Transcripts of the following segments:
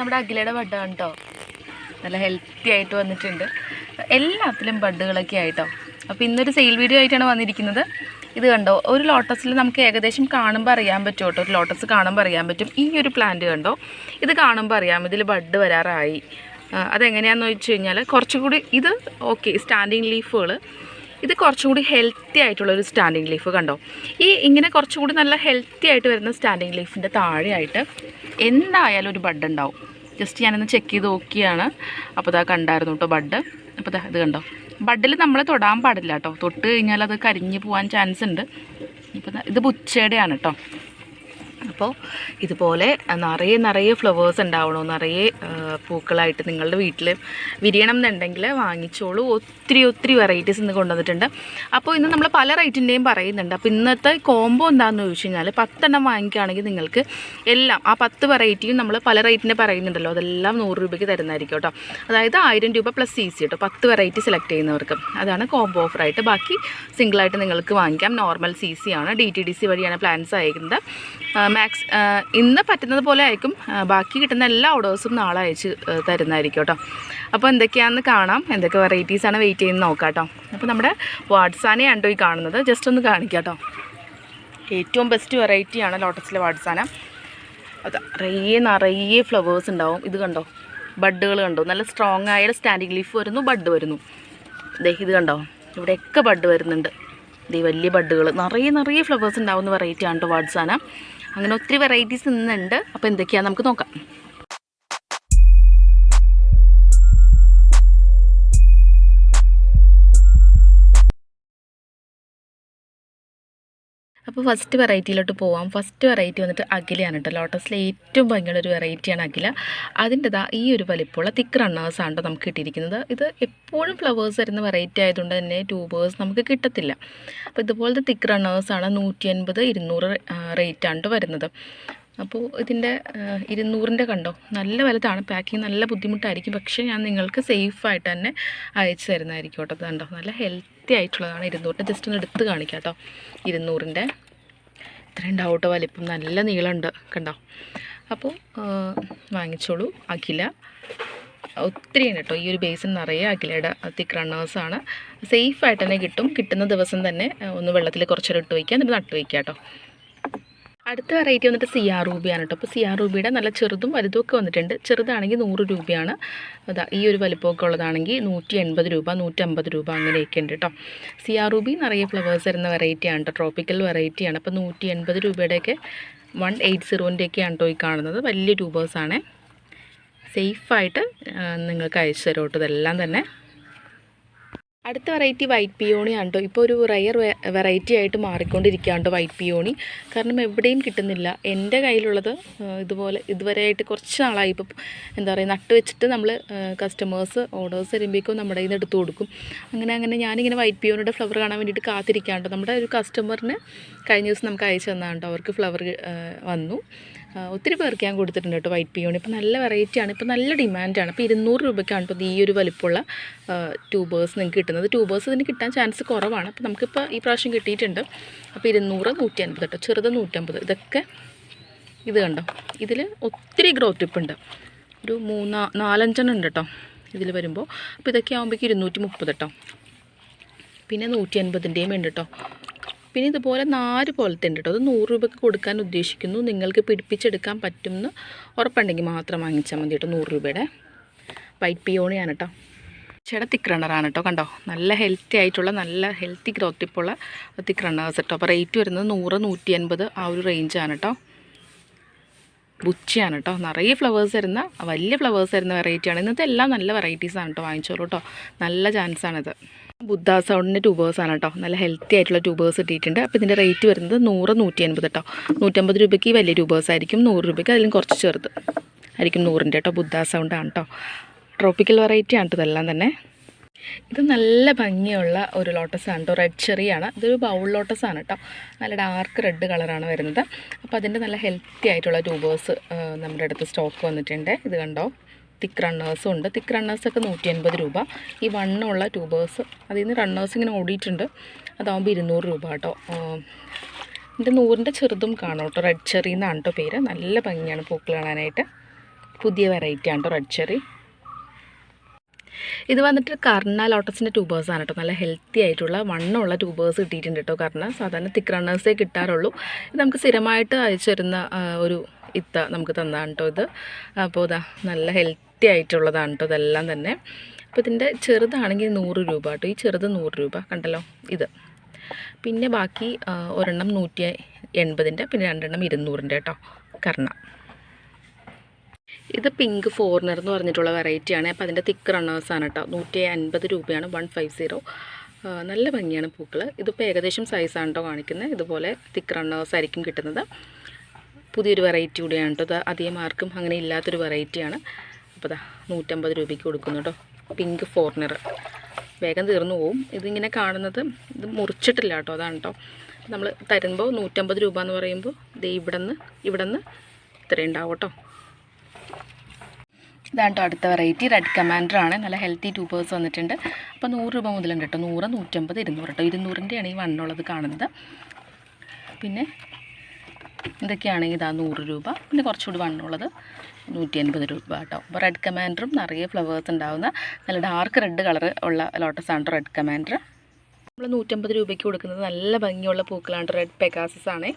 നമ്മുടെ അഖിലയുടെ ബഡാണ് കേട്ടോ നല്ല ഹെൽത്തി ആയിട്ട് വന്നിട്ടുണ്ട്. എല്ലാത്തിലും ബഡുകളൊക്കെ ആയിട്ടോ. അപ്പോൾ ഇന്നൊരു സെയിൽ വീഡിയോ ആയിട്ടാണ് വന്നിരിക്കുന്നത്. ഇത് കണ്ടോ? ഒരു ലോട്ടസിൽ നമുക്ക് ഏകദേശം കാണുമ്പോൾ അറിയാൻ പറ്റും കേട്ടോ ഒരു ലോട്ടസ് കാണുമ്പോൾ അറിയാൻ പറ്റും. ഈ ഒരു പ്ലാന്റ് കണ്ടോ? ഇത് കാണുമ്പോൾ അറിയാം. ഇതിൽ ബഡ് വരാറായി. അതെങ്ങനെയാണെന്ന് വെച്ച് കഴിഞ്ഞാൽ കുറച്ചുകൂടി ഇത് ഓക്കെ സ്റ്റാൻഡിങ് ലീഫുകൾ ഇത് കുറച്ചുകൂടി ഹെൽത്തി ആയിട്ടുള്ളൊരു സ്റ്റാൻഡിങ് ലീഫ് കണ്ടോ? ഈ ഇങ്ങനെ കുറച്ചുകൂടി നല്ല ഹെൽത്തി ആയിട്ട് വരുന്ന സ്റ്റാൻഡിങ് ലീഫിന്റെ താഴെയായിട്ട് എന്തായാലും ഒരു ബഡ് ഉണ്ടാവും. ജസ്റ്റ് ഞാനൊന്ന് ചെക്ക് ചെയ്ത് നോക്കിയാണ്. അപ്പോൾ ഇതാ കണ്ടായിരുന്നു കേട്ടോ ബഡ് അപ്പോൾ ഇതാ ഇത് കണ്ടോ? ബഡിൽ നമ്മൾ തൊടാൻ പാടില്ല കേട്ടോ തൊട്ട് കഴിഞ്ഞാൽ അത് കരിഞ്ഞു പോകാൻ ചാൻസ് ഉണ്ട്. അപ്പോൾ ഇത് പുച്ചയുടെയാണ് കേട്ടോ അപ്പോൾ ഇതുപോലെ നിറയെ നിറയെ ഫ്ലവേഴ്സ് ഉണ്ടാവണോ? നിറയെ പൂക്കളായിട്ട് നിങ്ങളുടെ വീട്ടിൽ വിരിയണം എന്നുണ്ടെങ്കിൽ വാങ്ങിച്ചോളൂ. ഒത്തിരി ഒത്തിരി വെറൈറ്റീസ് ഇന്ന് കൊണ്ടുവന്നിട്ടുണ്ട്. അപ്പോൾ ഇന്ന് നമ്മൾ പല റേറ്റിന്റെയും പറയുന്നുണ്ട്. അപ്പോൾ ഇന്നത്തെ കോംബോ എന്താണെന്ന് ചോദിച്ചു കഴിഞ്ഞാൽ പത്തെണ്ണം വാങ്ങിക്കുകയാണെങ്കിൽ നിങ്ങൾക്ക് എല്ലാം ആ പത്ത് വെറൈറ്റിയും നമ്മൾ പല റേറ്റിന്റെ പറയുന്നുണ്ടല്ലോ. അതെല്ലാം നൂറ് രൂപയ്ക്ക് തരുന്നതായിരിക്കും കേട്ടോ. അതായത് ആയിരം രൂപ പ്ലസ് സി സി കേട്ടോ പത്ത് വെറൈറ്റി സെലക്ട് ചെയ്യുന്നവർക്ക്. അതാണ് കോംബോ ഓഫറായിട്ട് ബാക്കി സിംഗിളായിട്ട് നിങ്ങൾക്ക് വാങ്ങിക്കാം. നോർമൽ സി സി ആണ്. ഡി ടി ഡി സി വഴിയാണ് പ്ലാൻസ് അയക്കുന്നത്. ഇന്ന് പറ്റുന്നത് പോലെ ആയിരിക്കും. ബാക്കി കിട്ടുന്ന എല്ലാ ഓർഡേഴ്സും നാളെ അയച്ച് തരുന്നതായിരിക്കും കേട്ടോ. അപ്പോൾ എന്തൊക്കെയാണെന്ന് കാണാം. എന്തൊക്കെ വെറൈറ്റീസാണ് വെയിറ്റ് ചെയ്യുന്നത് നോക്കാം കേട്ടോ. അപ്പോൾ നമ്മുടെ വാട്സാനെ കേട്ടോ ഈ കാണുന്നത്. ജസ്റ്റ് ഒന്ന് കാണിക്കാം ഏറ്റവും ബെസ്റ്റ് വെറൈറ്റിയാണ് ലോട്ടസിലെ വാട്സാന. അത് നിറയെ നിറയെ ഫ്ലവേഴ്സ് ഉണ്ടാവും. ഇത് കണ്ടോ? ബഡ്ഡുകൾ കണ്ടോ? നല്ല സ്ട്രോങ് ആയ സ്റ്റാൻഡിങ് ലീഫ് വരുന്നു ബഡ് വരുന്നു. ദേ ഇത് കണ്ടോ? ഇവിടെയൊക്കെ ബഡ് വരുന്നുണ്ട്. ദേ വലിയ ബഡ്ഡുകൾ നിറയെ നിറയെ ഫ്ലവേഴ്സ് ഉണ്ടാവുന്ന വെറൈറ്റിയാണ് കേട്ടോ വാട്സാന. അങ്ങനെ ഒത്തിരി വെറൈറ്റീസ് ഇന്നുണ്ട് അപ്പോൾ എന്തൊക്കെയാണെന്ന് നമുക്ക് നോക്കാം. അപ്പോൾ ഫസ്റ്റ് വെറൈറ്റിയിലോട്ട് പോവാം. ഫസ്റ്റ് വെറൈറ്റി വന്നിട്ട് അഖിലയാണ് കേട്ടോ ലോട്ടസിലെ ഏറ്റവും ഭംഗിയുള്ള ഒരു വെറൈറ്റിയാണ് അഖില. അതിന്റെതാ ഈ ഒരു വലിപ്പമുള്ള തിക്ക് റണ്ണേഴ്സാണ് കേട്ടോ ട്ടോ നമുക്ക് കിട്ടിയിരിക്കുന്നത്. ഇത് എപ്പോഴും ഫ്ലവേഴ്സ് വരുന്ന വെറൈറ്റി ആയതുകൊണ്ട് തന്നെ ട്യൂബേഴ്സ് നമുക്ക് കിട്ടത്തില്ല. അപ്പോൾ ഇതുപോലത്തെ തിക്ക് റണ്ണേഴ്സാണ് നൂറ്റി അൻപത് ഇരുന്നൂറ് റേറ്റാണ് വരുന്നത്. അപ്പോൾ ഇതിന്റെ ഇരുന്നൂറിന്റെ കണ്ടോ? നല്ല വലുതാണ്. പാക്കിങ് നല്ല ബുദ്ധിമുട്ടായിരിക്കും. പക്ഷേ ഞാൻ നിങ്ങൾക്ക് സേഫായിട്ട് തന്നെ അയച്ചു തരുന്നതായിരിക്കും കേട്ടോ കണ്ടോ? നല്ല ഹെൽത്തി ആയിട്ടുള്ളതാണ്. ഇരുന്നൂറിന്റെ ജസ്റ്റ് ഒന്ന് എടുത്ത് കാണിക്കാം കേട്ടോ ഇരുന്നൂറിന്റെ ഇത്രയും കേട്ടോ വലിപ്പം നല്ല നീളമുണ്ട് കണ്ടോ? അപ്പോൾ വാങ്ങിച്ചോളൂ. അഖില. ഒത്തിരി കേട്ടോ. ഈ ഒരു ബേസിൻ നിറയെ അഖിലയുടെ തിക് റണ്ണേഴ്സാണ് സേഫായിട്ട് തന്നെ കിട്ടും. കിട്ടുന്ന ദിവസം തന്നെ ഒന്ന് വെള്ളത്തിൽ കുറച്ചേരം ഇട്ട് വയ്ക്കുക. എന്നിട്ട് നട്ട് വയ്ക്കുക കേട്ടോ. അടുത്ത വെറൈറ്റി വന്നിട്ട് സി ആർ റൂബിയാണ് കേട്ടോ അപ്പോൾ സി ആർ റൂബിയുടെ നല്ല ചെറുതും വലുതും ഒക്കെ വന്നിട്ടുണ്ട്. ചെറുതാണെങ്കിൽ നൂറ് രൂപയാണ്. അതാ ഈ ഒരു വലിപ്പമൊക്കെ ഉള്ളതാണെങ്കിൽ നൂറ്റി എൺപത് രൂപ നൂറ്റമ്പത് രൂപ അങ്ങനെയൊക്കെ ഉണ്ട് കേട്ടോ സി ആർ റൂബി നിറയെ ഫ്ലവേഴ്സ് വരുന്ന വെറൈറ്റിയാണ് കേട്ടോ ട്രോപ്പിക്കൽ വെറൈറ്റിയാണ് അപ്പോൾ നൂറ്റി എൺപത് രൂപയുടെയൊക്കെ വൺ എയ്റ്റ് സീറോന്റെയൊക്കെയാണ് കേട്ടോ ഈ കാണുന്നത്. വലിയ ട്യൂബേഴ്സാണ് സേഫായിട്ട് നിങ്ങൾക്ക് അയച്ചു തരും കേട്ടോ ഇതെല്ലാം തന്നെ. അടുത്ത വെറൈറ്റി വൈറ്റ് പിയോണി ആണ്ടോ ഇപ്പോൾ ഒരു റയർ വെറൈറ്റി ആയിട്ട് മാറിക്കൊണ്ടിരിക്കുകയാണ്ടോ വൈറ്റ് പിയോണി കാരണം എവിടെയും കിട്ടുന്നില്ല. എന്റെ കയ്യിലുള്ളത് ഇതുപോലെ ഇതുവരെയായിട്ട് കുറച്ച് നാളായി. ഇപ്പോൾ എന്താ പറയുക നട്ട് വെച്ചിട്ട് നമ്മൾ കസ്റ്റമേഴ്സ് ഓർഡേഴ്സ് വരുമ്പോഴേക്കും നമ്മുടെ കയ്യിൽ നിന്ന് എടുത്തു കൊടുക്കും. അങ്ങനെ അങ്ങനെ ഞാനിങ്ങനെ വൈറ്റ് പിയോണിയുടെ ഫ്ലവർ കാണാൻ വേണ്ടിയിട്ട് കാത്തിരിക്കുകയാണ്ടോ നമ്മുടെ ഒരു കസ്റ്റമറിന് കഴിഞ്ഞ ദിവസം നമുക്ക് അയച്ചു തന്നാണ്ടോ അവർക്ക് ഫ്ലവർ വന്നു. ഒത്തിരി പേർക്ക് ഞാൻ കൊടുത്തിട്ടുണ്ട് കേട്ടോ വൈറ്റ് പിയോണി ഇപ്പോൾ നല്ല വെറൈറ്റിയാണ് ഇപ്പോൾ നല്ല ഡിമാൻഡാണ്. ഇപ്പോൾ ഇരുന്നൂറ് രൂപയ്ക്കാണ് ഇപ്പോൾ ഈ ഒരു വലിപ്പമുള്ള ട്യൂബേഴ്സ് നിങ്ങൾക്ക് കിട്ടുന്നത്. ട്യൂബേഴ്സ് ഇതിന് കിട്ടാൻ ചാൻസ് കുറവാണ്. അപ്പോൾ നമുക്കിപ്പോൾ ഈ പ്രാവശ്യം കിട്ടിയിട്ടുണ്ട്. അപ്പോൾ ഇരുന്നൂറ് നൂറ്റി അൻപത് കേട്ടോ. ചെറുത് നൂറ്റമ്പത്. ഇതൊക്കെ ഇത് കണ്ടോ? ഇതിൽ ഒത്തിരി ഗ്രോത്ത് ഉണ്ട്. ഒരു മൂന്നാ നാലഞ്ചെണ്ണം ഉണ്ട് കേട്ടോ ഇതിൽ വരുമ്പോൾ. അപ്പോൾ ഇതൊക്കെ ആകുമ്പോഴേക്കും ഇരുന്നൂറ്റി മുപ്പത് കേട്ടോ. പിന്നെ നൂറ്റി അൻപതിന്റെയും ഉണ്ട് കേട്ടോ. പിന്നെ ഇതുപോലെ നാല് പോലത്തെ ഉണ്ട് കേട്ടോ അത് നൂറ് രൂപയ്ക്ക് കൊടുക്കാൻ ഉദ്ദേശിക്കുന്നു. നിങ്ങൾക്ക് പിടിപ്പിച്ചെടുക്കാൻ പറ്റുമെന്ന് ഉറപ്പുണ്ടെങ്കിൽ മാത്രം വാങ്ങിച്ചാൽ മതി കേട്ടോ നൂറ് രൂപയുടെ. വൈറ്റ് പിയോണിയാണ് കേട്ടോ ചേട്ടാ തിക്ക് റണ്ണറാണ് കേട്ടോ കണ്ടോ? നല്ല ഹെൽത്തി ആയിട്ടുള്ള നല്ല ഹെൽത്തി ഗ്രോത്ത് ഇപ്പുള്ള തിക്ക് റണ്ണേഴ്സ് കേട്ടോ അപ്പോൾ റേറ്റ് വരുന്നത് നൂറ് നൂറ്റി അൻപത് ആ ഒരു റേഞ്ചാണ് കേട്ടോ ബുച്ചിയാണ് കേട്ടോ നിറയെ ഫ്ലവേഴ്സ് വരുന്ന വലിയ ഫ്ലവേഴ്സ് വരുന്ന വെറൈറ്റിയാണ് ഇന്നത്തെ എല്ലാം നല്ല വെറൈറ്റീസാണ് കേട്ടോ വാങ്ങിച്ചോളൂ കേട്ടോ നല്ല ചാൻസാണിത് ബുദ്ധ സൗണ്ടിന്റെ ആണ് കേട്ടോ. നല്ല ഹെൽത്തി ആയിട്ടുള്ള ട്യൂബേഴ്സ് കിട്ടിയിട്ടുണ്ട്. അപ്പോൾ ഇതിന്റെ റേറ്റ് വരുന്നത് നൂറ് നൂറ്റി അൻപത് കേട്ടോ നൂറ്റമ്പത് രൂപയ്ക്ക് വലിയ ട്യൂബേഴ്സ് ആയിരിക്കും. നൂറ് രൂപയ്ക്ക് അതിലും കുറച്ച് ചെറുത് ആയിരിക്കും നൂറിന്റെ കേട്ടോ ബുദ്ധ ആണ് കേട്ടോ ട്രോപ്പിക്കൽ വെറൈറ്റി ആണ് ഇതെല്ലാം തന്നെ. ഇത് നല്ല ഭംഗിയുള്ള ഒരു ലോട്ടസ് ആണ് കേട്ടോ റെഡ് ചെറിയാണ് ഇതൊരു ബൗൾ ലോട്ടസ് ആണ് കേട്ടോ നല്ല ഡാർക്ക് റെഡ് കളറാണ് വരുന്നത്. അപ്പോൾ അതിന്റെ നല്ല ഹെൽത്തി ആയിട്ടുള്ള ട്യൂബേഴ്സ് നമ്മുടെ അടുത്ത് സ്റ്റോക്ക് വന്നിട്ടുണ്ട്. ഇത് കണ്ടോ? തിക്ക് റണ്ണേഴ്സും ഉണ്ട്. തിക്ക് റണ്ണേഴ്സൊക്കെ നൂറ്റി അൻപത് രൂപ. ഈ വണ്ണമുള്ള ട്യൂബേഴ്സ് അതിൽ നിന്ന് റണ്ണേഴ്സ് ഇങ്ങനെ ഓടിയിട്ടുണ്ട്. അതാകുമ്പോൾ ഇരുന്നൂറ് രൂപ കേട്ടോ. ഇതിന്റെ നൂറിന്റെ ചെറുതും കാണും കേട്ടോ. റെഡ് ചെറി എന്നാണ് കേട്ടോ പേര്. നല്ല ഭംഗിയാണ് പൂക്കൾ കാണാനായിട്ട്. പുതിയ വെറൈറ്റി ആണ് കേട്ടോ റെഡ് ചെറി ഇത് വന്നിട്ട് കർണ ലോട്ടസിന്റെ ട്യൂബേഴ്സ് ആണ് കേട്ടോ നല്ല ഹെൽത്തി ആയിട്ടുള്ള വണ്ണമുള്ള ട്യൂബേഴ്സ് കിട്ടിയിട്ടുണ്ട് കേട്ടോ കർണ. സാധാരണ തിക്ക് റണ്ണേഴ്സേ കിട്ടാറുള്ളൂ. ഇത് നമുക്ക് സ്ഥിരമായിട്ട് അയച്ചു തരുന്ന ഒരു ഇത്ത നമുക്ക് തന്നതാണ് കേട്ടോ ഇത്. അപ്പോൾ ഇതാ നല്ല ഹെൽത്തി ആയിട്ടുള്ളതാണ് കേട്ടോ ഇതെല്ലാം തന്നെ. അപ്പോൾ ഇതിന്റെ ചെറുതാണെങ്കിൽ നൂറ് രൂപ കേട്ടോ ഈ ചെറുത് നൂറ് രൂപ. കണ്ടല്ലോ? ഇത്. പിന്നെ ബാക്കി ഒരെണ്ണം നൂറ്റി എൺപതിന്റെ പിന്നെ രണ്ടെണ്ണം ഇരുന്നൂറിന്റെ കേട്ടോ കർണ. ഇത് പിങ്ക് ഫോറിനർ എന്ന് പറഞ്ഞിട്ടുള്ള വെറൈറ്റിയാണ് അപ്പോൾ അതിന്റെ തിക്ക് റണ്ണേഴ്സാണ് കേട്ടോ നൂറ്റി അൻപത് രൂപയാണ്. വൺ ഫൈവ് സീറോ നല്ല ഭംഗിയാണ് പൂക്കൾ ഇതിപ്പോൾ ഏകദേശം സൈസാണ് കേട്ടോ കാണിക്കുന്നത് ഇതുപോലെ തിക്ക് റണ്ണേഴ്സ് ആയിരിക്കും കിട്ടുന്നത്. പുതിയൊരു വെറൈറ്റി കൂടിയാണ് കേട്ടോ. അധികം ആർക്കും അങ്ങനെ ഇല്ലാത്തൊരു വെറൈറ്റിയാണ് അപ്പോൾ ദാ നൂറ്റമ്പത് രൂപയ്ക്ക് കൊടുക്കുന്നു കേട്ടോ. പിങ്ക് ഫോർണർ വേഗം തീർന്നു പോവും. ഇതിങ്ങനെ കാണുന്നത് ഇത് മുറിച്ചിട്ടില്ല കേട്ടോ. അതാണ് കേട്ടോ. നമ്മൾ തരുമ്പോൾ നൂറ്റമ്പത് രൂപ എന്ന് പറയുമ്പോൾ ദേ ഇവിടെ നിന്ന് ഇവിടെ നിന്ന് ഇത്രയും ഉണ്ടാവും കേട്ടോ. ഇതാണ് കേട്ടോ അടുത്ത വെറൈറ്റി റെഡ് കമാൻഡർ ആണ്. നല്ല ഹെൽത്തി ട്യൂബേഴ്സ് വന്നിട്ടുണ്ട്. അപ്പോൾ നൂറ് രൂപ മുതലുണ്ട് കേട്ടോ. നൂറ് നൂറ്റമ്പത് ഇരുന്നൂറ് കേട്ടോ. ഇരുന്നൂറിന്റെയാണ് ഈ വണ്ണുള്ളത് കാണുന്നത്. പിന്നെ ഇതൊക്കെയാണെങ്കിൽ ഇതാ നൂറ് രൂപ. പിന്നെ കുറച്ചുകൂടി വണ്ണുള്ളത് നൂറ്റി അൻപത് രൂപ കേട്ടോ. അപ്പോൾ റെഡ് കമാൻഡറും നിറയെ ഫ്ലവേഴ്സ് ഉണ്ടാകുന്ന നല്ല ഡാർക്ക് റെഡ് കളർ ഉള്ള ലോട്ടസ് ആണ് റെഡ് കമാൻഡർ നമ്മൾ നൂറ്റമ്പത് രൂപയ്ക്ക് കൊടുക്കുന്നത് നല്ല ഭംഗിയുള്ള പൂക്കളാണ് റെഡ് പെഗാസസ് ആണ്.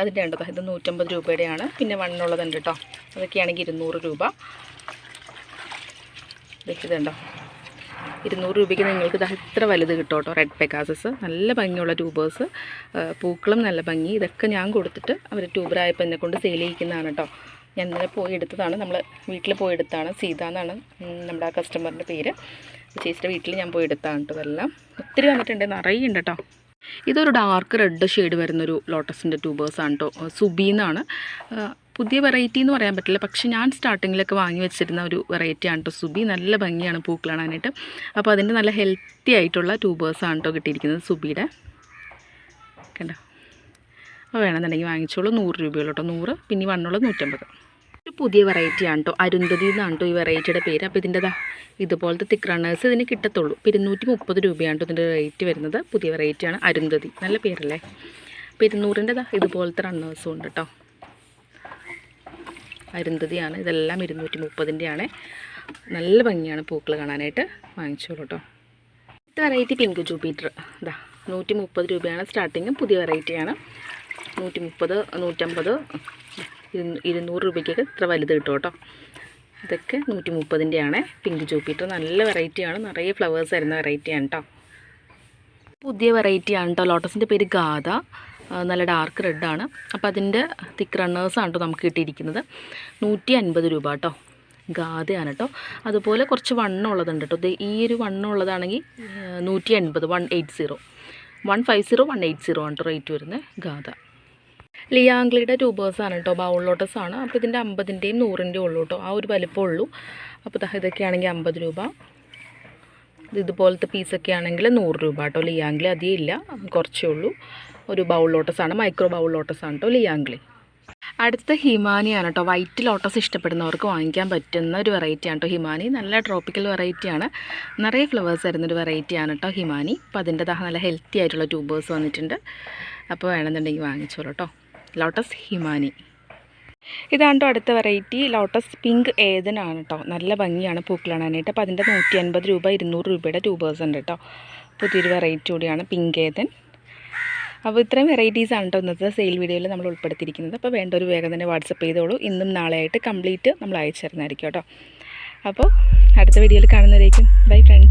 അതിന്റെ ഉണ്ടോ? ഇത് നൂറ്റമ്പത് രൂപയുടെയാണ്. പിന്നെ വണ്ണുള്ളതുണ്ട് കേട്ടോ അതൊക്കെയാണെങ്കിൽ ഇരുന്നൂറ് രൂപ. ഇതുണ്ടോ? ഇരുന്നൂറ് രൂപയ്ക്ക് നിങ്ങൾക്ക് ഇത് ഇത്ര വലുത് കിട്ടും കേട്ടോ. റെഡ് പെക്കാസസ് നല്ല ഭംഗിയുള്ള ട്യൂബേഴ്സ് പൂക്കളും നല്ല ഭംഗി. ഇതൊക്കെ ഞാൻ കൊടുത്തിട്ട് അവർ ട്യൂബറായപ്പോൾ എന്നെ കൊണ്ട് സെയിൽ ചെയ്യിക്കുന്നതാണ് കേട്ടോ. ഞാൻ ഇന്നലെ പോയി എടുത്തതാണ്. നമ്മൾ വീട്ടിൽ പോയി എടുത്താണ് സീത എന്നാണ് നമ്മുടെ ആ കസ്റ്റമറിന്റെ പേര്. ചേച്ചിയുടെ വീട്ടിൽ ഞാൻ പോയി എടുത്താണ് കേട്ടോ ഇതെല്ലാം. ഒത്തിരി വന്നിട്ടുണ്ട്. നിറയെ ഉണ്ട് കേട്ടോ. ഇതൊരു ഡാർക്ക് റെഡ് ഷെയ്ഡ് വരുന്നൊരു ലോട്ടസിന്റെ ട്യൂബേഴ്സാണ് കേട്ടോ. സുബി എന്നാണ്. ആ, പുതിയ വെറൈറ്റി എന്ന് പറയാൻ പറ്റില്ല. പക്ഷെ ഞാൻ സ്റ്റാർട്ടിങ്ങിലൊക്കെ വാങ്ങി വെച്ചിരുന്ന ഒരു വെറൈറ്റിയാണ് കേട്ടോ സുബി നല്ല ഭംഗിയാണ് പൂക്കൾ കാണാനായിട്ട്. അപ്പോൾ അതിന്റെ നല്ല ഹെൽത്തി ആയിട്ടുള്ള ട്യൂബേഴ്സാണ് കേട്ടോ കിട്ടിയിരിക്കുന്നത് സുബിയുടെ. കണ്ടോ? അപ്പോൾ വേണമെന്നുണ്ടെങ്കിൽ വാങ്ങിച്ചോളൂ. നൂറ് രൂപയുള്ളൂ കേട്ടോ നൂറ് പിന്നെ വണ്ണുള്ളത് നൂറ്റമ്പത്. ഒരു പുതിയ വെറൈറ്റിയാണ് കേട്ടോ അരുന്ധതി എന്നാണ് കേട്ടോ ഈ വെറൈറ്റിയുടെ പേര്. അപ്പോൾ ഇതിന്റെ ഇതുപോലത്തെ തിക്ക് റണ്ണേഴ്സ് ഇതിന് കിട്ടത്തുള്ളൂ. ഇപ്പോൾ ഇരുന്നൂറ്റി മുപ്പത് രൂപയാണ് കേട്ടോ ഇതിന്റെ റേറ്റ് വരുന്നത്. പുതിയ വെറൈറ്റിയാണ് അരുന്ധതി. നല്ല പേരല്ലേ? അപ്പോൾ ഇരുന്നൂറിന്റെ ദാ ഇതുപോലത്തെ റണ്ണേഴ്സും ഉണ്ട് കേട്ടോ അരുന്ധതിയാണ്. ഇതെല്ലാം ഇരുന്നൂറ്റി മുപ്പതിന്റെയാണ് നല്ല ഭംഗിയാണ് പൂക്കൾ കാണാനായിട്ട്. വാങ്ങിച്ചോളൂ കേട്ടോ ഇത്ത വെറൈറ്റി പിങ്ക് ജൂപ്പിറ്റർ ഇതാ നൂറ്റി മുപ്പത് രൂപയാണ് സ്റ്റാർട്ടിങ് പുതിയ വെറൈറ്റിയാണ് നൂറ്റി മുപ്പത് നൂറ്റമ്പത് ഇരുന്നൂ- ഇരുന്നൂറ് രൂപയ്ക്കൊക്കെ ഇത്ര വലുത് കിട്ടും കേട്ടോ ഇതൊക്കെ നൂറ്റി മുപ്പതിന്റെയാണ് പിങ്ക് ജൂപ്പിറ്റർ നല്ല വെറൈറ്റിയാണ് നിറയെ ഫ്ലവേഴ്സ് വരുന്ന വെറൈറ്റിയാണ് കേട്ടോ പുതിയ വെറൈറ്റിയാണ് കേട്ടോ ലോട്ടസിന്റെ പേര് ഗാഥ. നല്ല ഡാർക്ക് റെഡാണ് അപ്പോൾ അതിന്റെ തിക്ക് റണ്ണേഴ്സാണ് കേട്ടോ നമുക്ക് കിട്ടിയിരിക്കുന്നത്. നൂറ്റി അൻപത് രൂപ കേട്ടോ ഗാഥയാണ് കേട്ടോ അതുപോലെ കുറച്ച് വണ്ണമുള്ളതുണ്ട് കേട്ടോ ദേ ഈ ഒരു വണ്ണമുള്ളതാണെങ്കിൽ നൂറ്റി എൺപത് one eight zero one five zero one eight zero ആണ് റേറ്റ് വരുന്നത് ഗാഥ ലിയാംഗ്ലിയുടെ ട്യൂബേഴ്സാണ് കേട്ടോ ബൗൾ ലോട്ടസ് ആണ്. അപ്പോൾ ഇതിന്റെ അമ്പതിന്റെയും നൂറിന്റെയും ഉള്ളൂ കേട്ടോ ആ ഒരു വലിപ്പം ഉള്ളൂ. അപ്പോൾ ഇതൊക്കെയാണെങ്കിൽ അമ്പത് രൂപ. ഇത് ഇതുപോലത്തെ പീസൊക്കെ ആണെങ്കിൽ നൂറ് രൂപ കേട്ടോ ലിയാംഗ്ലി അധികം ഇല്ല. കുറച്ചേ ഉള്ളൂ. ഒരു ബൗൾ ലോട്ടസ് ആണ് മൈക്രോ ബൗൾ ലോട്ടസ് ആണ് കേട്ടോ ലിയാംഗ്ലി അടുത്ത ഹിമാനിയാണ് കേട്ടോ വൈറ്റ് ലോട്ടസ് ഇഷ്ടപ്പെടുന്നവർക്ക് വാങ്ങിക്കാൻ പറ്റുന്ന ഒരു വെറൈറ്റിയാണ് കേട്ടോ ഹിമാനി. നല്ല ട്രോപ്പിക്കൽ വെറൈറ്റിയാണ് നിറയെ ഫ്ലവേഴ്സ് വരുന്നൊരു വെറൈറ്റിയാണ് കേട്ടോ ഹിമാനി. അപ്പോൾ അതിന്റെ ദാ നല്ല ഹെൽത്തി ആയിട്ടുള്ള ട്യൂബേഴ്സ് വന്നിട്ടുണ്ട്. അപ്പോൾ വേണമെന്നുണ്ടെങ്കിൽ വാങ്ങിച്ചോളൂ കേട്ടോ ലോട്ടസ് ഹിമാനി. ഇതാണ് കേട്ടോ അടുത്ത വെറൈറ്റി ലോട്ടസ് പിങ്ക് ഏതനാണ് കേട്ടോ നല്ല ഭംഗിയാണ് പൂക്കളാണാനായിട്ട് അപ്പോൾ അതിന്റെ നൂറ്റി അൻപത് രൂപ ഇരുന്നൂറ് രൂപയുടെ ട്യൂബേഴ്സ് ഉണ്ട് കേട്ടോ പുതിയൊരു വെറൈറ്റി കൂടിയാണ് പിങ്ക് ഏതൻ. അപ്പോൾ ഇത്രയും വെറൈറ്റീസ് ആണ് കേട്ടോ ഇന്നത്തെ സെയിൽ വീഡിയോയിൽ നമ്മൾ ഉൾപ്പെടുത്തിയിരിക്കുന്നത്. അപ്പോൾ വേണ്ട ഒരു വേഗം തന്നെ വാട്സപ്പ് ചെയ്തോളൂ. ഇന്നും നാളെയായിട്ട് കംപ്ലീറ്റ് നമ്മൾ അയച്ചു തരുന്നതായിരിക്കും കേട്ടോ. അപ്പോൾ അടുത്ത വീഡിയോയിൽ കാണുന്നവരേക്കും. Bye friends